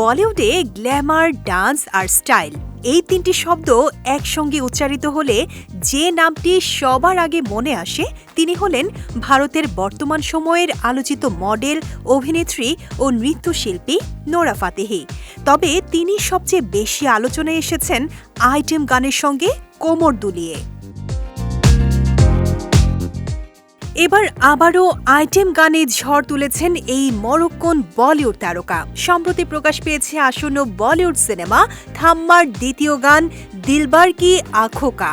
বলিউডে Glamour, dance আর style এই তিনটি শব্দ একসঙ্গে উচ্চারিত হলে যে নামটি সবার আগে মনে আসে, তিনি হলেন ভারতের বর্তমান সময়ের আলোচিত মডেল, অভিনেত্রী ও নৃত্যশিল্পী নোরা ফাতেহি। তবে তিনি সবচেয়ে বেশি আলোচনায় এসেছেন আইটেম গানের সঙ্গে কোমর দুলিয়ে। এবার আবারও আইটেম গানে ঝড় তুলেছেন এই মরক্কন বলিউড তারকা। সম্প্রতি প্রকাশ পেয়েছে আসন্ন বলিউড সিনেমা থাম্মার দ্বিতীয় গান দিলবার কি আখোকা।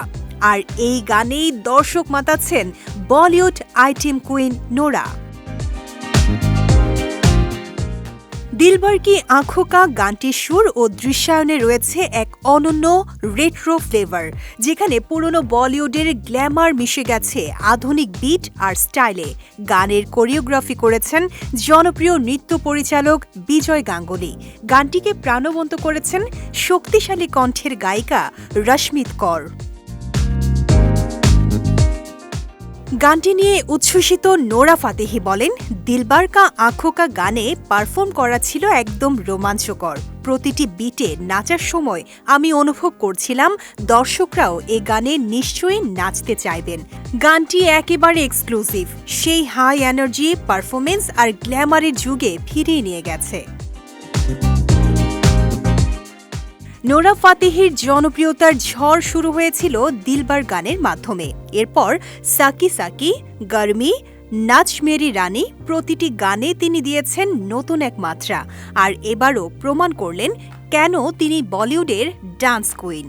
আর এই গানেই দর্শক মাতাচ্ছেন Bollywood item queen Nora. Dilbar ki আঁখোকা গানটির সুর ও দৃশ্যায়নে রয়েছে এক অনন্য রেট্রো ফ্লেভার যেখানে পুরনো বলিউডের গ্ল্যামার মিশে গেছে আধুনিক বিট আর স্টাইলে গানের কোরিওগ্রাফি করেছেন জনপ্রিয় নৃত্য পরিচালক বিজয় গাঙ্গুলি। গানটিকে প্রাণবন্ত করেছেন শক্তিশালী কণ্ঠের গায়িকা রশ্মিত কর। গানটি নিয়ে উচ্ছ্বসিত নোরা ফাতেহি বলেন দিলবার কা আঁখোকা গানে পারফর্ম করা ছিল একদম রোমাঞ্চকর। প্রতিটি বিটে নাচার সময় আমি অনুভব করছিলাম, দর্শকরাও এ গানে নিশ্চয়ই নাচতে চাইবেন। গানটি একেবারে এক্সক্লুসিভ সেই হাই এনার্জি পারফরমেন্স আর গ্ল্যামারের যুগে ফিরিয়ে নিয়ে গেছে। নোরা ফাতেহির জনপ্রিয়তার ঝড় শুরু হয়েছিল দিলবার গানের মাধ্যমে। এরপর সাকি সাকি, গরমি, নাচ মেরি রানী প্রতিটি গানে তিনি দিয়েছেন নতুন এক মাত্রা। আর এবারও প্রমাণ করলেন কেন তিনি বলিউডের ডান্স কুইন।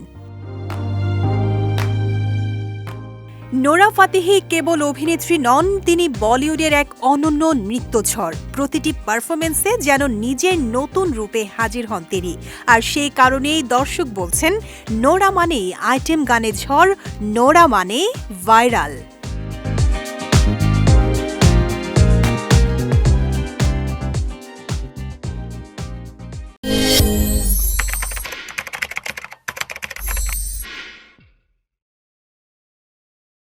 নোরা ফাতেহি কেবল অভিনেত্রী নন, তিনি বলিউডের এক অনন্য নৃত্যঝড় প্রতিটি পারফরমেন্সে যেন নিজের নতুন রূপে হাজির হন তিনি। আর সেই কারণেই দর্শক বলছেন, নোরা মানেই আইটেম গানে ঝড়, নোরা মানে ভাইরাল।